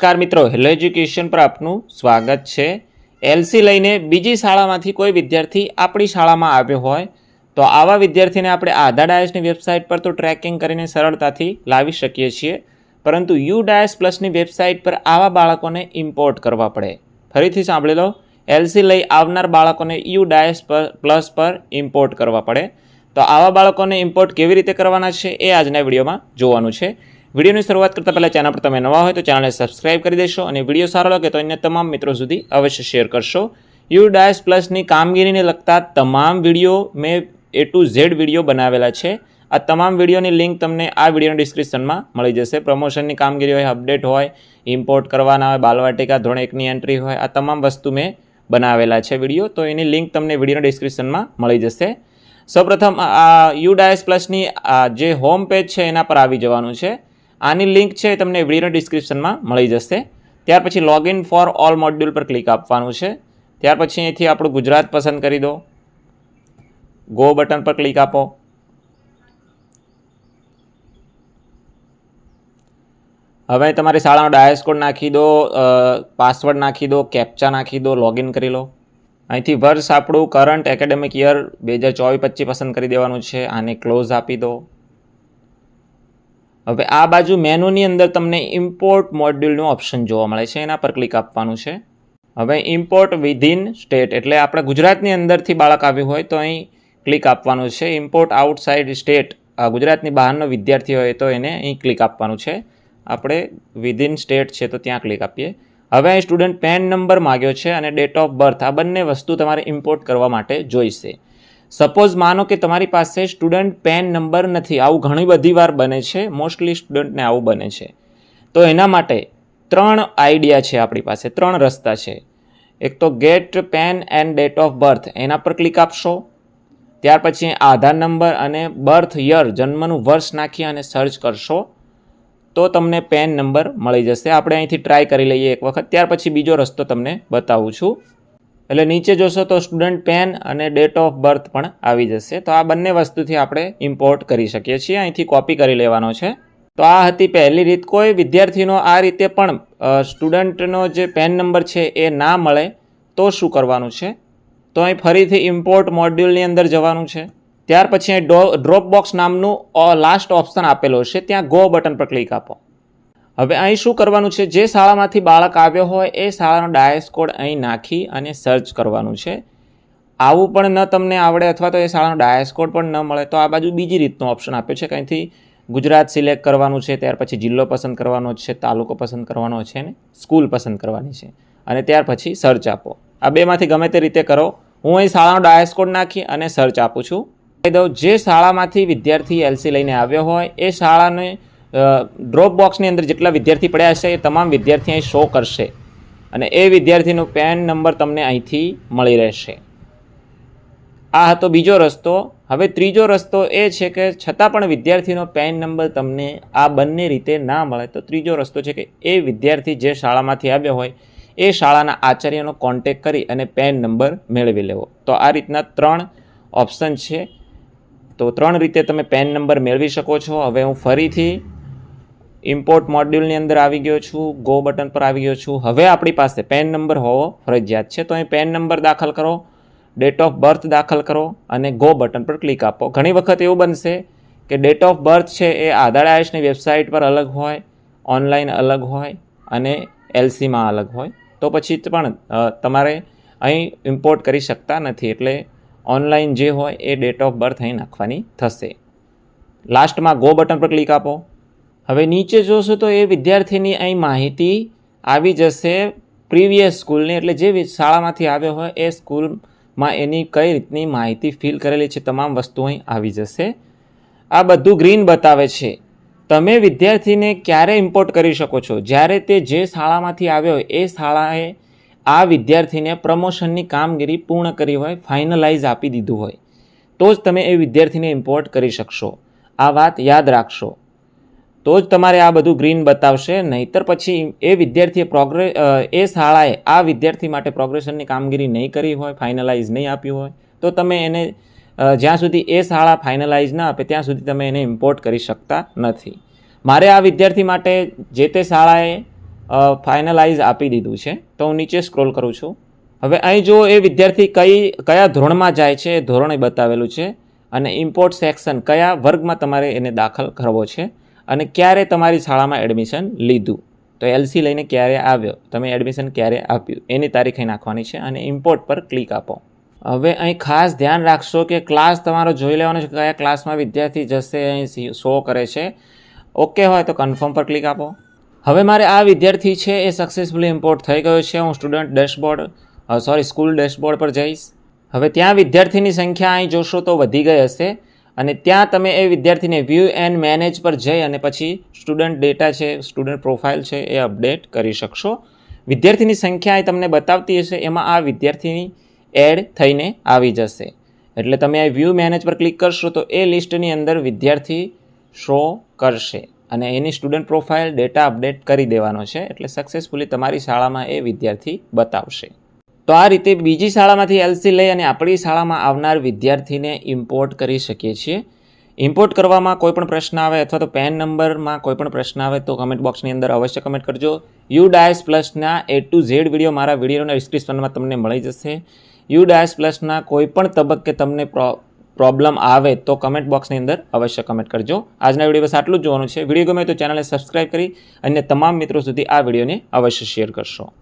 નમસ્કાર મિત્રો, hello education પર આપનું સ્વાગત છે. એલસી લઈને બીજી શાળામાંથી કોઈ વિદ્યાર્થી આપણી શાળામાં આવ્યો હોય, તો આવા વિદ્યાર્થીને આપણે આધાર ડાયસની વેબસાઇટ પર તો ટ્રેકિંગ કરીને સરળતાથી લાવી શકીએ છીએ, પરંતુ યુ ડાયસ પ્લસની વેબસાઇટ પર આવા બાળકોને ઇમ્પોર્ટ કરવા પડે. ફરીથી સાંભળી લો એલસી લઈ આવનાર બાળકોને યુ ડાયસ પર, પ્લસ પર ઇમ્પોર્ટ કરવા પડે. તો આવા બાળકોને ઇમ્પોર્ટ કેવી રીતે કરવાના છે એ આજના વિડીયોમાં જોવાનું છે. વિડીયોની શરૂઆત કરતાં પહેલાં ચેનલ પર તમે નવા હોય તો ચેનલને સબસ્ક્રાઇબ કરી દેશો અને વીડિયો સારો લાગે તો અન્ય તમામ મિત્રો સુધી અવશ્ય શેર કરશો. યુ ડાયસ પ્લસની કામગીરીને લગતા તમામ વીડિયો મેં એ ટુ ઝેડ વીડિયો બનાવેલા છે. આ તમામ વિડીયોની લિંક તમને આ વિડીયોના ડિસ્ક્રિપ્શનમાં મળી જશે. પ્રમોશનની કામગીરી હોય અપડેટ હોય ઇમ્પોર્ટ કરવાના હોય, બાલવાટિકા ધોરણ એકની એન્ટ્રી હોય, આ તમામ વસ્તુ મેં બનાવેલા છે વીડિયો. તો એની લિંક તમને વિડીયોના ડિસ્ક્રિપ્શનમાં મળી જશે. સૌપ્રથમ આ યુ ડાયસ પ્લસની જે હોમ પેજ છે એના પર આવી જવાનું છે. આની લિંક છે તમને વિડીયોના ડિસ્ક્રિપ્શનમાં મળી જશે. ત્યાર પછી લોગિન ફોર ઓલ મોડ્યુલ પર ક્લિક આપવાનું છે. ત્યાર પછી અહીંથી આપણું ગુજરાત પસંદ કરી દો. ગો બટન પર ક્લિક આપો. હવે તમારી શાળાનો ડાયસ કોડ નાખી દો પાસવર્ડ નાખી દો કેપ્ચા નાખી દો લોગિન કરી લો. અહીંથી વર્ષ આપણું કરંટ એકેડેમિક યર બે હજાર ચોવીસ પચીસ પસંદ કરી દેવાનું છે. આને ક્લોઝ આપી દો. હવે આ બાજુ મેનુની અંદર તમને ઇમ્પોર્ટ મોડ્યુલનું ઓપ્શન જોવા મળે છે. એના પર ક્લિક આપવાનું છે. હવે ઇમ્પોર્ટ વિધિન સ્ટેટ એટલે આપણે ગુજરાતની અંદરથી બાળક આવ્યું હોય તો અહીં ક્લિક આપવાનું છે. ઇમ્પોર્ટ આઉટસાઇડ સ્ટેટ ગુજરાતની બહારનો વિદ્યાર્થી હોય તો એને અહીં ક્લિક આપવાનું છે. આપણે વિધિન સ્ટેટ છે તો ત્યાં ક્લિક આપીએ. હવે અહીં સ્ટુડન્ટ પેન નંબર માગ્યો છે અને ડેટ ઓફ બર્થ આ બંને વસ્તુ તમારે ઇમ્પોર્ટ કરવા માટે જોઈશે. સપોઝ માનો કે તમારી પાસે સ્ટુડન્ટ પેન નંબર નથી. આવું ઘણી બધી વાર બને છે. મોસ્ટલી સ્ટુડન્ટને આવું બને છે. તો એના માટે ત્રણ આઈડિયા છે આપણી પાસે. ત્રણ રસ્તા છે. એક તો get PEN and date of birth એના પર ક્લિક આપશો. ત્યાર પછી આધાર નંબર અને બર્થ યર જન્મનું વર્ષ નાખી અને સર્ચ કરશો. તો તમને પેન નંબર મળી જશે. આપણે અહીંથી ટ્રાય કરી લઈએ એક વખત. ત્યાર પછી બીજો રસ્તો તમને બતાવું છું. એટલે નીચે જોશો તો student PEN and date of birth પણ આવી જશે. તો આ બંને વસ્તુથી આપણે ઇમ્પોર્ટ કરી શકીએ છીએ. અહીંથી કોપી કરી લેવાનો છે. તો આ હતી પહેલી રીત. કોઈ વિદ્યાર્થીનો આ રીતે પણ સ્ટુડન્ટનો જે પેન નંબર છે એ ના મળે, તો શું કરવાનું છે? તો અહીં ફરીથી ઇમ્પોર્ટ મોડ્યુલની અંદર જવાનું છે. ત્યાર પછી અહીં ડ્રોપ બોક્સ નામનું લાસ્ટ ઓપ્શન આપેલો છે. ત્યાં ગો બટન પર ક્લિક આપો. હવે અહીં શું કરવાનું છે? જે શાળામાંથી બાળક આવ્યો હોય, એ શાળાનો ડાયસ કોડ અહીં નાખી અને સર્ચ કરવાનું છે. આવું પણ ન તમને આવડે અથવા તો એ શાળાનો ડાયસ કોડ પણ ન મળે, તો આ બાજુ બીજી રીતનો ઓપ્શન આપ્યો છે કંઈથી ગુજરાત સિલેક્ટ કરવાનું છે, ત્યાર પછી જિલ્લો પસંદ કરવાનો છે, તાલુકો પસંદ કરવાનો છે ને સ્કૂલ પસંદ કરવાની છે. અને ત્યાર પછી સર્ચ આપો. આ બેમાંથી ગમે તે રીતે કરો. હું અહીં શાળાનો ડાયસ કોડ નાખી અને સર્ચ આપું છું. કહી દઉં, જે શાળામાંથી વિદ્યાર્થી એલસી લઈને આવ્યો હોય, એ શાળાને ડ્રોપ બોક્સની અંદર જેટલા વિદ્યાર્થી પડ્યા હશે એ તમામ વિદ્યાર્થી અહીં શો કરશે. અને એ વિદ્યાર્થીનો પેન નંબર તમને અહીંથી મળી રહેશે. આ હતો બીજો રસ્તો. હવે ત્રીજો રસ્તો એ છે કે છતાં પણ વિદ્યાર્થીનો પેન નંબર તમને આ બંને રીતે ના મળે, તો ત્રીજો રસ્તો છે કે એ વિદ્યાર્થી જે શાળામાંથી આવ્યો હોય, એ શાળાના આચાર્યનો કોન્ટેક કરી અને પેન નંબર મેળવી લેવો. તો આ રીતના ત્રણ ઓપ્શન છે. તો ત્રણ રીતે તમે પેન નંબર મેળવી શકો છો. હવે હું ફરીથી ઇમ્પોર્ટ મોડ્યુલની અંદર આવી ગયો છું ગો બટન પર આવી ગયો છું. હવે આપણી પાસે પેન નંબર હોવો ફરજિયાત છે. તો અહીં પેન નંબર દાખલ કરો ડેટ ઓફ બર્થ દાખલ કરો અને ગો બટન પર ક્લિક આપો. ઘણી વખત એવું બનશે કે ડેટ ઓફ બર્થ છે એ આધાર આયુષની વેબસાઇટ પર અલગ હોય ઓનલાઈન અલગ હોય અને એલસીમાં અલગ હોય. તો પછી પણ તમારે અહીં ઇમ્પોર્ટ કરી શકતા નથી. એટલે ઓનલાઈન જે હોય એ ડેટ ઓફ બર્થ અહીં નાખવાની થશે. લાસ્ટમાં ગો બટન પર ક્લિક આપો. હવે નીચે જોશો તો એ વિદ્યાર્થીની અહીં માહિતી આવી જશે પ્રીવિયસ સ્કૂલની, એટલે જે શાળામાંથી આવ્યો હોય એ સ્કૂલમાં એની કઈ રીતની માહિતી ફિલ કરેલી છે તમામ વસ્તુઓ અહીં આવી જશે. આ બધું ગ્રીન બતાવે છે. તમે વિદ્યાર્થીને ક્યારે ઇમ્પોર્ટ કરી શકો છો? જ્યારે તે જે શાળામાંથી આવ્યો હોય, એ શાળાએ આ વિદ્યાર્થીને પ્રમોશનની કામગીરી પૂર્ણ કરી હોય ફાઇનલાઇઝ આપી દીધું હોય, તો જ તમે એ વિદ્યાર્થીને ઇમ્પોર્ટ કરી શકશો. આ વાત યાદ રાખશો. તો જ તમારે આ બધું ગ્રીન બતાવશે. નહીતર પછી એ વિદ્યાર્થીએ પ્રોગ્રે એ શાળાએ આ વિદ્યાર્થી માટે પ્રોગ્રેશનની કામગીરી નહીં કરી હોય ફાઇનલાઇઝ નહીં આપ્યું હોય, તો તમે એને જ્યાં સુધી એ શાળા ફાઇનલાઇઝ ના આપે, ત્યાં સુધી તમે એને ઇમ્પોર્ટ કરી શકતા નથી. મારે આ વિદ્યાર્થી માટે જે તે શાળાએ ફાઇનલાઇઝ આપી દીધું છે, તો હું નીચે સ્ક્રોલ કરું છું. હવે અહીં જો એ વિદ્યાર્થી કઈ, કયા ધોરણમાં જાય છે એ ધોરણ બતાવેલું છે. અને ઇમ્પોર્ટ સેક્શન કયા વર્ગમાં તમારે એને દાખલ કરવો છે. અને ક્યારે તમારી શાળામાં એડમિશન લીધું? તો એલસી લઈને ક્યારે આવ્યો? તમે એડમિશન ક્યારે આપ્યું? એની તારીખ અહીં નાખવાની છે અને ઇમ્પોર્ટ પર ક્લિક આપો. હવે અહીં ખાસ ધ્યાન રાખશો કે ક્લાસ તમારો જોઈ લેવાનો છે કયા ક્લાસમાં વિદ્યાર્થી જશે, અહીં શો કરે છે. ઓકે હોય તો કન્ફર્મ પર ક્લિક આપો. હવે મારે આ વિદ્યાર્થી છે એ સક્સેસફુલી ઇમ્પોર્ટ થઈ ગયો છે. હું student dashboard sorry school dashboard પર જઈશ. હવે ત્યાં વિદ્યાર્થીની સંખ્યા અહીં જોશો તો વધી ગઈ હશે. અને ત્યાં તમે એ વિદ્યાર્થીને વ્યૂ એન્ડ મેનેજ પર જઈ અને પછી સ્ટુડન્ટ ડેટા છે સ્ટુડન્ટ પ્રોફાઇલ છે એ અપડેટ કરી શકશો. વિદ્યાર્થીની સંખ્યા એ તમને બતાવતી હશે, એમાં આ વિદ્યાર્થીની એડ થઈને આવી જશે. એટલે તમે આ વ્યૂ મેનેજ પર ક્લિક કરશો તો એ લિસ્ટની અંદર વિદ્યાર્થી શો કરશે અને એની સ્ટુડન્ટ પ્રોફાઇલ ડેટા અપડેટ કરી દેવાનો છે. એટલે સક્સેસફુલી તમારી શાળામાં એ વિદ્યાર્થી બતાવશે. તો આ રીતે બીજી શાળામાંથી એલસી લઈ અને આપણી શાળામાં આવનાર વિદ્યાર્થીને ઇમ્પોર્ટ કરી શકીએ છીએ. ઇમ્પોર્ટ કરવામાં કોઈ પણ પ્રશ્ન આવે અથવા તો પેન નંબરમાં કોઈ પણ પ્રશ્ન આવે તો કમેન્ટ બોક્સની અંદર અવશ્ય કમેન્ટ કરજો. યુ ડાયસ પ્લસના એ ટુ ઝેડ વીડિયો મારા વિડીયોના ડિસ્ક્રિપ્શનમાં તમને મળી જશે. યુ ડાયસ પ્લસના કોઈ પણ તબક્કે તમને પ્રો પ્રોબ્લેમ આવે તો કમેન્ટ બોક્સની અંદર અવશ્ય કમેન્ટ કરજો. આજના વીડિયો બસ આટલું જ જોવાનું છે. વીડિયો ગમે તો ચેનલને સબસ્ક્રાઈબ કરી અને તમામ મિત્રો સુધી આ વિડીયોને અવશ્ય શેર કરશો.